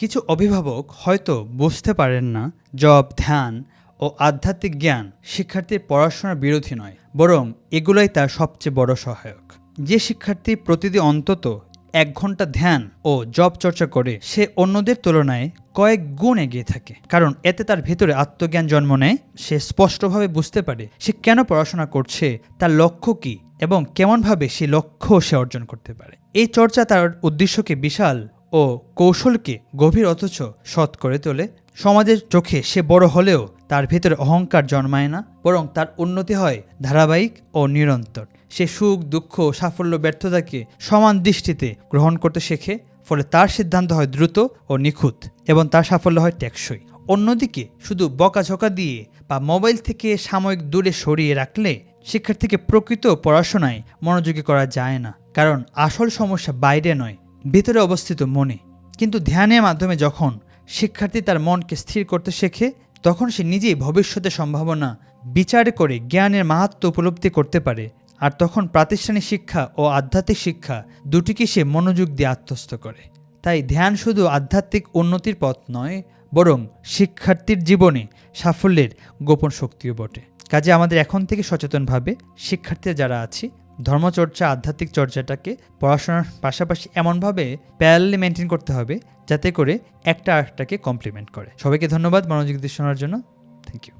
কিছু অভিভাবক হয়তো বুঝতে পারেন না জব, ধ্যান ও আধ্যাত্মিক জ্ঞান শিক্ষার্থীর পড়াশোনার বিরোধী নয়, বরং এগুলোই তার সবচেয়ে বড় সহায়ক। যে শিক্ষার্থী প্রতিদিন অন্তত এক ঘণ্টা ধ্যান ও জব চর্চা করে, সে অন্যদের তুলনায় কয়েক গুণ এগিয়ে থাকে। কারণ এতে তার ভেতরে আত্মজ্ঞান জন্ম নেয়, সে স্পষ্টভাবে বুঝতে পারে সে কেন পড়াশোনা করছে, তার লক্ষ্য কী এবং কেমনভাবে সে লক্ষ্য সে অর্জন করতে পারে। এই চর্চা তার উদ্দেশ্যকে বিশাল ও কৌশলকে গভীর অথচ সৎ করে তোলে। সমাজের চোখে সে বড় হলেও তার ভেতরে অহংকার জন্মায় না, বরং তার উন্নতি হয় ধারাবাহিক ও নিরন্তর। সে সুখ, দুঃখ সাফল্য ব্যর্থতাকে সমান দৃষ্টিতে গ্রহণ করতে শেখে, ফলে তার সিদ্ধান্ত হয় দ্রুত ও নিখুঁত এবং তার সাফল্য হয় টেকসই। অন্যদিকে শুধু বকাঝকা দিয়ে বা মোবাইল থেকে সাময়িক দূরে সরিয়ে রাখলে শিক্ষার্থীকে প্রকৃত পড়াশোনায় মনোযোগী করা যায় না, কারণ আসল সমস্যা বাইরে নয় ভেতরে অবস্থিত মনে কিন্তু ধ্যানের মাধ্যমে যখন শিক্ষার্থী তার মনকে স্থির করতে শেখে, তখন সে নিজেই ভবিষ্যতের সম্ভাবনা বিচার করে জ্ঞানের মাহাত্ম উপলব্ধি করতে পারে। আর তখন প্রাতিষ্ঠানিক শিক্ষা ও আধ্যাত্মিক শিক্ষা দুটিকে সে মনোযোগ দিয়ে আত্মস্থ করে। তাই ধ্যান শুধু আধ্যাত্মিক উন্নতির পথ নয়, বরং শিক্ষার্থীর জীবনে সাফল্যের গোপন শক্তিও বটে। কাজে আমাদের এখন থেকে সচেতনভাবে শিক্ষার্থীরা যারা আছি ধর্মচর্চা, আধ্যাত্মিক চর্চাটাকে পড়াশোনার পাশাপাশি এমনভাবে প্যারালি মেনটেন করতে হবে, যাতে করে একটা আরেকটাকে কমপ্লিমেন্ট করে। সবাইকে ধন্যবাদ মনোযোগ দিয়ে শোনার জন্য। Thank you